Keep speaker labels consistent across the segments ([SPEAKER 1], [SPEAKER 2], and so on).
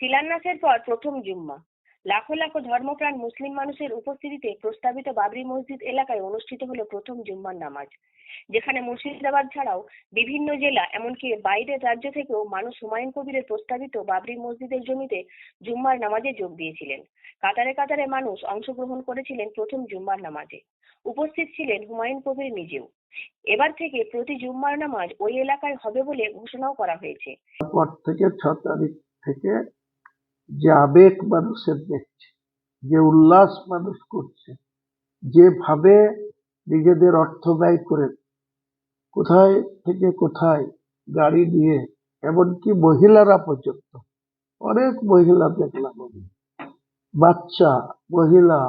[SPEAKER 1] শিলান্যাসের পর প্রথম জুম্মা। লাখো লাখো ধর্মপ্রাণ মুসলিম মানুষের উপস্থিতিতে প্রস্তাবিত বাবরি মসজিদ এলাকায় অনুষ্ঠিত হলো প্রথম জুম্মার নামাজ। যেখানে মুর্শিদাবাদ ছাড়াও বিভিন্ন জেলা, এমনকি বাইরের রাজ্য থেকেও মানুষ হুমায়ুন কবিরের প্রস্তাবিত বাবরি মসজিদের জমিতে জুম্মার নামাজে যোগ দিয়েছিলেন। কাতারে কাতারে মানুষ অংশগ্রহণ করেছিলেন প্রথম জুম্মার নামাজে। উপস্থিত ছিলেন হুমায়ুন কবির নিজেও। এবার থেকে প্রতি জুম্মার নামাজ ওই এলাকায় হবে বলে ঘোষণাও করা হয়েছে।
[SPEAKER 2] থেকে যে আবেগ মানুষের দেখছে, যে উল্লাস মানুষ করছে, যেভাবে নিজেদের অর্থ ব্যয় করে কোথায় থেকে কোথায় গাড়ি নিয়ে, এমনকি মহিলারা পর্যন্ত, অনেক মহিলা দেখলাম আমি। বাচ্চা, মহিলা,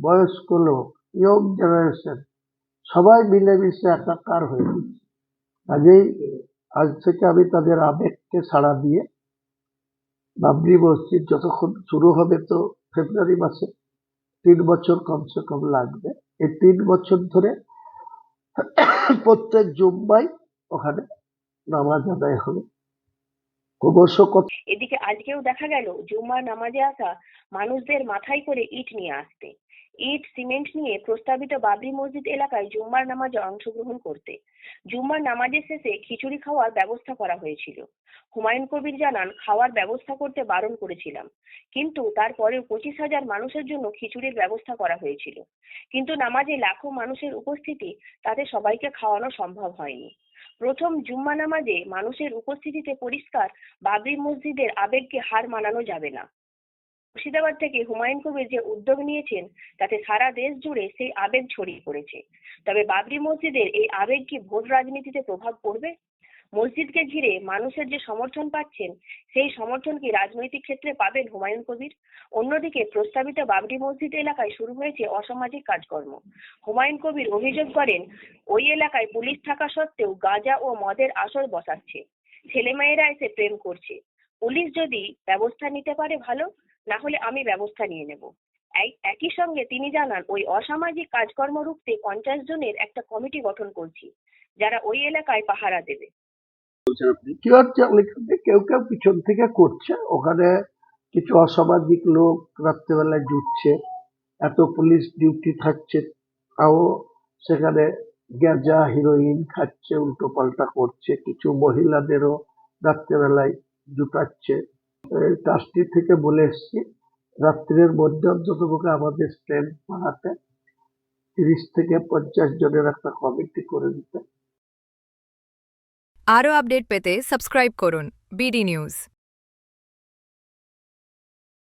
[SPEAKER 2] বয়স্ক লোক ইয়ং জেনারেশন সবাই মিলেমিশে একাকার হয়ে গেছে। কাজেই আজ থেকে আমি তাদের আবেগকে সাড়া দিয়ে বাবরি মসজিদ যতক্ষণ শুরু হবে তো ফেব্রুয়ারি মাসে তিন বছর কমসে কম লাগবে। এই তিন বছর ধরে প্রত্যেক জুম্মাই ওখানে নামাজ আদায় হবে।
[SPEAKER 1] এদিকে আজকেও দেখা গেল জুম্মা নামাজে আসা মানুষদের মাথায় করে ইট নিয়ে আসতে। ইট, সিমেন্ট নিয়ে প্রস্তাবিত বাবরি মসজিদ এলাকায় জুম্মার নামাজে অংশগ্রহণ করতে। জুম্মার নামাজের শেষে খিচুড়ি খাওয়ার ব্যবস্থা করা হয়েছিল। হুমায়ুন কবির জানান, খাওয়ার ব্যবস্থা করতে বারণ করেছিলাম। কিন্তু তারপরেও পঁচিশ হাজার মানুষের জন্য খিচুড়ির ব্যবস্থা করা হয়েছিল। কিন্তু নামাজে লাখো মানুষের উপস্থিতি, তাতে সবাইকে খাওয়ানো সম্ভব হয়নি। প্রথম জুম্মা নামাজে মানুষের উপস্থিতিতে পরিষ্কার বাবরি মসজিদের আবেগকে হার মানানো যাবে না। মুর্শিদাবাদ থেকে হুমায়ুন কবির যে উদ্যোগ নিয়েছেন, তাতে সারা দেশ জুড়ে সেই আবেগ ছড়িয়ে পড়েছে। তবে বাবরি মসজিদের এই আবেগ কি ভোট রাজনীতিতে প্রভাব পড়বে? মসজিদকে ঘিরে মানুষের যে সমর্থন পাচ্ছেন, সেই সমর্থন কি রাজনৈতিক ক্ষেত্রে পাবেন হুমায়ুন কবির? অন্যদিকে প্রস্তাবিত বাবরি মসজিদ এলাকায় শুরু হয়েছে অসামাজিক কাজকর্ম। হুমায়ুন কবির অভিযোগ করেন, ওই এলাকায় পুলিশ থাকা সত্ত্বেও গাঁজা ও মদের আসর বসাচ্ছে। ছেলেমেয়েরা এসে প্রেম করছে। পুলিশ যদি ব্যবস্থা নিতে পারে ভালো না হলে আমি ব্যবস্থা নিয়ে নেব। একই সঙ্গে তিনি জানান, ওই অসামাজিক কাজকর্ম রুখতে পঞ্চাশ জনের একটা কমিটি গঠন করছি, যারা ওই এলাকায় পাহারা দেবে।
[SPEAKER 2] কি হচ্ছে? কেউ কেউ পিছন থেকে করছে? ওখানে কিছু অসামাজিক লোক রাত্রেবেলায় জুটছে, এত পুলিশ ডিউটি থাকছে, তাও সেখানে গেঁজা, হিরোইন খাচ্ছে উল্টো পাল্টা করছে, কিছু মহিলাদেরও রাত্রেবেলায় জুটাচ্ছে। ট্রাস্টি থেকে বলে এসছি, রাত্রের মধ্যে অন্তত আমাদের স্ট্যান্ড বাড়াতে তিরিশ থেকে পঞ্চাশ জনের একটা কমিটি করে দিতে।
[SPEAKER 3] আরও আপডেট পেতে সাবস্ক্রাইব করুন বিডি নিউজ